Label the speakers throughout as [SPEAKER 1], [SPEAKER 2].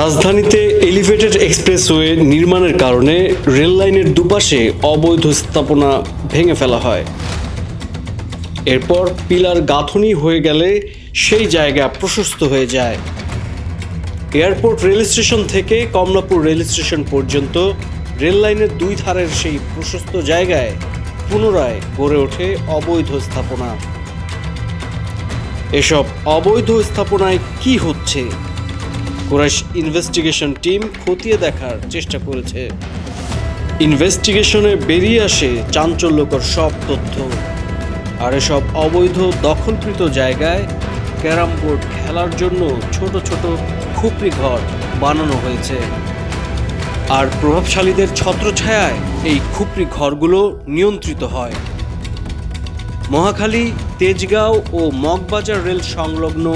[SPEAKER 1] রাজধানীতে elevated expressway নির্মাণের কারণে রেল লাইনের দুপাশে অবৈধ স্থাপনা ভেঙে ফেলা হয়। এরপর পিলার গাঁথনি হয়ে গেলে সেই জায়গা প্রশস্ত হয়ে যায়। এয়ারপোর্ট রেল স্টেশন থেকে কমলাপুর রেল স্টেশন পর্যন্ত রেল লাইনের দুই ধারের সেই প্রশস্ত জায়গায় পুনরায় গড়ে ওঠে অবৈধ স্থাপনা। এসব অবৈধ স্থাপনায় কি হচ্ছে? কুরাইশ ইনভেস্টিগেশন টিম খতিয়ে দেখার চেষ্টা করেছে। ইনভেস্টিগেশনে বেরিয়ে আসে চাঞ্চল্যকর সব তথ্য। আর এসব অবৈধ দখলকৃত জায়গায় ক্যারাম বোর্ড খেলার জন্য ছোট ছোট খুপড়ি ঘর বানানো হয়েছে। আর প্রভাবশালীদের ছত্রছায়ায় এই খুপড়ি ঘরগুলো নিয়ন্ত্রিত হয়। মহাখালী, তেজগাঁও ও মগবাজার রেল সংলগ্ন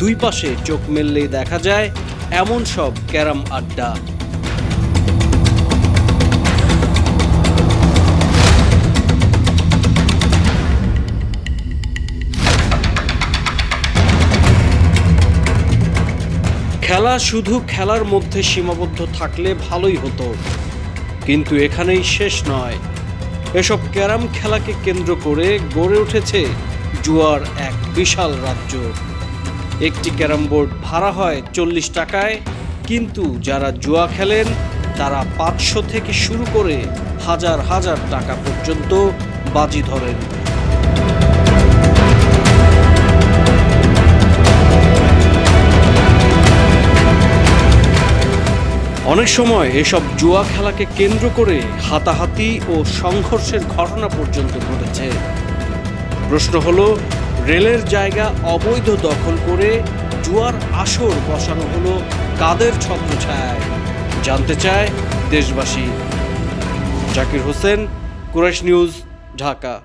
[SPEAKER 1] দুই পাশে চোখ মেললেই দেখা যায়, এমন সব ক্যারাম আড্ডা। খেলা শুধু খেলার মধ্যে সীমাবদ্ধ থাকলে ভালোই হতো, কিন্তু এখানেই শেষ নয়। এসব ক্যারাম খেলাকে কেন্দ্র করে গড়ে উঠেছে জুয়ার এক বিশাল রাজ্য। একটি ক্যারাম বোর্ড ভাড়া হয় চল্লিশ টাকায়, কিন্তু যারা জুয়া খেলেন, তারা পাঁচশো থেকে শুরু করে হাজার হাজার টাকা পর্যন্ত বাজি ধরেন। অনেক সময় এসব জুয়া খেলাকে কেন্দ্র করে হাতাহাতি ও সংঘর্ষের ঘটনা পর্যন্ত ঘটেছে। প্রশ্ন হলো রেলের জায়গা অবৈধ দখল করে জুয়ার আসর বসানো হলো কাদের ছত্রছায়ায়। জানতে চায় দেশবাসী। জাকির হোসেন কুরেশ নিউজ, ঢাকা।